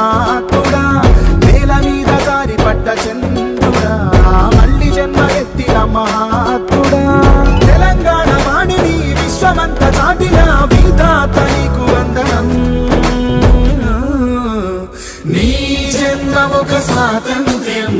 నాకుడా నేల మీద దారి పడ్డ చంద్రుడా మళ్ళీ జన్మ ఎత్తిన మహాత్ముడా. తెలంగాణ వాణిని విశ్వమంత చాటిన విధాత నీకు వందనం. నీ జన్మ ఒక స్వాతంత్ర్యం